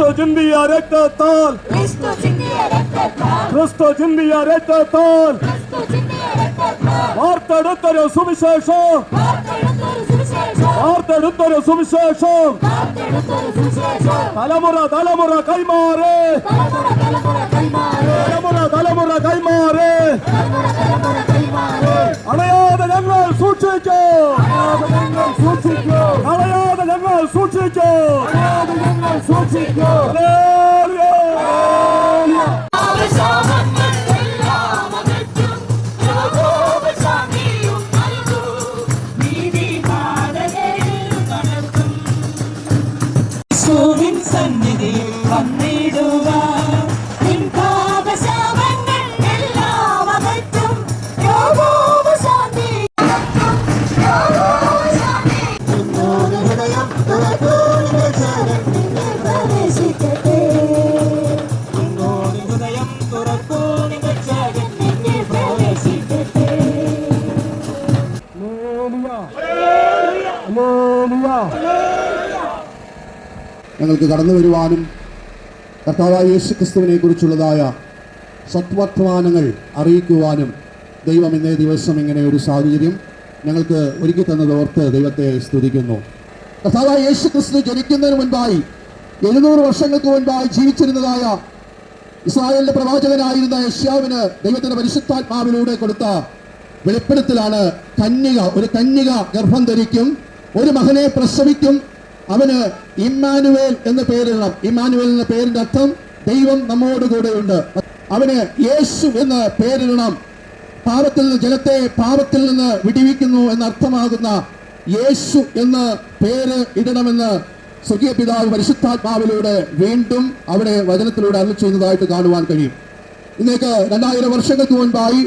ക്രിസ്തു ചിന്തിയ രക്തത്താൽ ക്രിസ്തു ചിന്തിയ രക്തത്താൽ വാർത്തെടുത്തൊരു സുവിശേഷം. വാർത്തെടുത്തൊരു സുവിശേഷം. തലമുറ തലമുറ കൈമാറി. ഞങ്ങൾ സൂക്ഷിക്കും ഞങ്ങൾക്ക് കടന്നു വരുവാനും കർത്താവായ യേശു ക്രിസ്തുവിനെ കുറിച്ചുള്ളതായ സത്വർത്തമാനങ്ങൾ അറിയിക്കുവാനും ദൈവം ഇന്നേ ദിവസം ഇങ്ങനെ ഒരു സാഹചര്യം ഞങ്ങൾക്ക് ഒരുക്കി തന്നത് ഓർത്ത് ദൈവത്തെ സ്തുതിക്കുന്നു. കർത്താവായ യേശു ക്രിസ്തു ജനിക്കുന്നതിന് മുൻപായി എഴുന്നൂറ് വർഷങ്ങൾക്ക് മുൻപായി ജീവിച്ചിരുന്നതായ ഇസ്രായേലിന്റെ പ്രവാചകനായിരുന്ന യഷ്യാവിന് ദൈവത്തിന്റെ പരിശുദ്ധാത്മാവിലൂടെ കൊടുത്ത വെളിപ്പെടുത്തലാണ് കന്യക. ഒരു കന്യക ഗർഭം ധരിക്കും ഒരു മകനെ പ്രസവിക്കും അവന് ഇമ്മാനുവേൽ എന്ന് പേരിടണം. ഇമ്മാനുവേൽ എന്ന പേരിന്റെ അർത്ഥം ദൈവം നമ്മോട് കൂടെയുണ്ട്. അവന് യേശു എന്ന് പേരിടണം. പാപത്തിൽ നിന്ന് ജലത്തെ പാപത്തിൽ നിന്ന് വിടിവിക്കുന്നു എന്ന് അർത്ഥമാകുന്ന യേശു എന്ന് പേര് ഇടണമെന്ന് സ്വർഗീയ പിതാവ് പരിശുദ്ധാത്മാവിലൂടെ വീണ്ടും അവിടെ വചനത്തിലൂടെ അരുൾ ചെയ്യുന്നതായിട്ട് കാണുവാൻ കഴിയും. ഇന്നേക്ക് രണ്ടായിരം വർഷങ്ങൾക്ക് മുൻപായി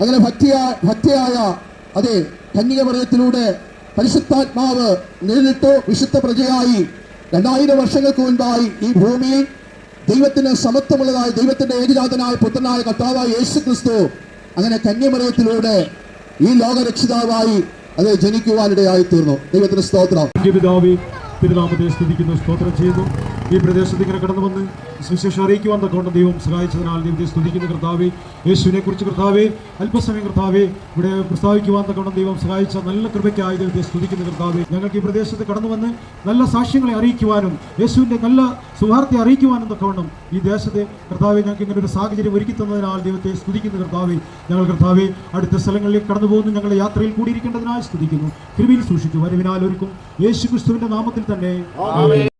അങ്ങനെ ഭക്തിയായ ഭക്തിയായ അതെ കന്യകമറിയത്തിലൂടെ പരിശുദ്ധാത്മാവ് നേരിട്ട് വിശുദ്ധ പ്രജയായി. രണ്ടായിരം വർഷങ്ങൾക്ക് മുൻപായി ഈ ഭൂമിയിൽ ദൈവത്തിന് സമത്വമുള്ളതായി ദൈവത്തിന്റെ ഏകജാതനായ പുത്രനായ കർത്താവായ യേശു ക്രിസ്തു അങ്ങനെ കന്യമറിയത്തിലൂടെ ഈ ലോകരക്ഷിതാവായി അത് ജനിക്കുവാനിടയായി തീർന്നു ദൈവത്തിന് സ്തോത്രം. സ്തോത്രം ചെയ്യുന്നു. ഈ പ്രദേശത്ത് ഇങ്ങനെ കടന്നു വന്ന് സുവിശേഷം അറിയിക്കുവാൻ തക്കവണ്ണം ദൈവം സഹായിച്ചതിനാൽ ദൈവത്തെ സ്തുതിക്കുന്ന കർത്താവേ. യേശുവിനെ കുറിച്ച് കർത്താവേ അല്പസമയം കർത്താവേ ഇവിടെ പ്രസ്താവിക്കുവാൻ തക്കവണ്ണം ദൈവം സഹായിച്ച നല്ല കൃപയ്ക്കായി ദൈവത്തെ സ്തുതിക്കുന്ന കർത്താവേ. ഞങ്ങൾക്ക് ഈ പ്രദേശത്ത് കടന്നു വന്ന് നല്ല സാക്ഷ്യങ്ങളെ അറിയിക്കുവാനും യേശുവിന്റെ നല്ല സുഹാർത്തെ അറിയിക്കുവാനും തക്കവണ്ണം ഈ ദേശത്തെ കർത്താവെ ഞങ്ങൾക്ക് ഇങ്ങനെ ഒരു സാഹചര്യം ഒരുക്കി തന്നതിനാൽ ദൈവത്തെ സ്തുതിക്കുന്ന കർത്താവെ. ഞങ്ങൾ കർത്താവെ അടുത്ത സ്ഥലങ്ങളിലേക്ക് കടന്നു പോകുന്നു. ഞങ്ങളുടെ യാത്രയിൽ കൂടിയിരിക്കേണ്ടതിനായി സ്തുതിക്കുന്നു. കൃപയിൽ സൂക്ഷിച്ചു വരവിനാൽ ഒരുക്കും. യേശു ക്രിസ്തുവിന്റെ നാമത്തിൽ തന്നെ.